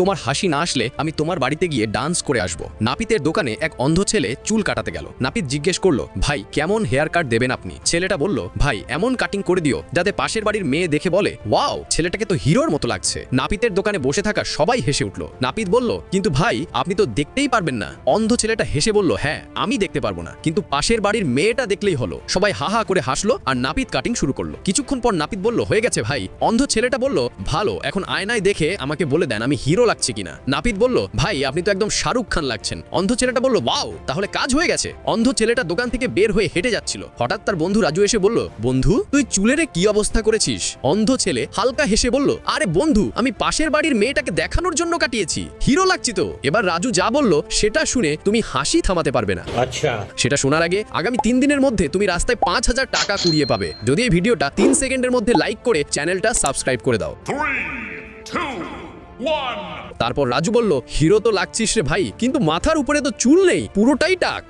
তোমার হাসি না আসলে আমি তোমার বাড়িতে গিয়ে ডান্স করে আসব। নাপিতের দোকানে এক অন্ধ ছেলে চুল কাটাতে গেল। নাপিত জিজ্ঞেস করল, ভাই, কেমন হেয়ার কাট দেবেন আপনি? ছেলেটা বলল, ভাই, এমন কাটিং করে দিও যাতে পাশের বাড়ির মেয়ে দেখে বলে, ওয়াও, ছেলেটাকে তো হিরোর মতো লাগছে। নাপিতের দোকানে বসে থাকা সবাই হেসে উঠল। নাপিত বলল, কিন্তু ভাই, আপনি তো দেখতেই পারবেন না। অন্ধ ছেলেটা হেসে বলল হ্যাঁ আমি দেখতে পারব না, কিন্তু পাশের বাড়ির মেয়েটা দেখলেই হলো। সবাই হাহা করে হাসলো আর নাপিত কাটিং শুরু করল। কিছুক্ষণ পর নাপিত বলল, হয়ে গেছে ভাই। অন্ধ ছেলেটা বলল, ভালো, এখন আয়নায় দেখে আমাকে বলে দেন, আমি হিরো হিরো লাগছে কিনা? নাপিত বলল ভাই আপনি তো একদম শাহরুখ খান লাগছেন। অন্ধ ছেলেটা বলল বাও তাহলে কাজ হয়ে গেছে। অন্ধ ছেলেটা দোকান থেকে বের হয়ে হেঁটে যাচ্ছিল। হঠাৎ তার বন্ধু রাজু এসে বলল বন্ধু তুই চুলের কি অবস্থা করেছিস? অন্ধ ছেলে হালকা হেসে বলল আরে বন্ধু আমি পাশের বাড়ির মেয়েটাকে দেখানোর জন্য কাটিয়েছি। হিরো লাগছি তো। এবার রাজু যা বলল সেটা শুনে তুমি হাসি থামাতে পারবে না। আচ্ছা। সেটা শোনার আগে আগামী তিন দিনের মধ্যে তুমি রাস্তায় পাঁচ হাজার টাকা কুড়িয়ে পাবে। যদি এই ভিডিওটা তিন সেকেন্ডের মধ্যে লাইক করে চ্যানেলটা সাবস্ক্রাইব করে দাও। Two. তারপর রাজু বলল হিরো তো লাগছিস রে ভাই কিন্তু মাথার উপরে তো চুল নেই পুরোটাই টাক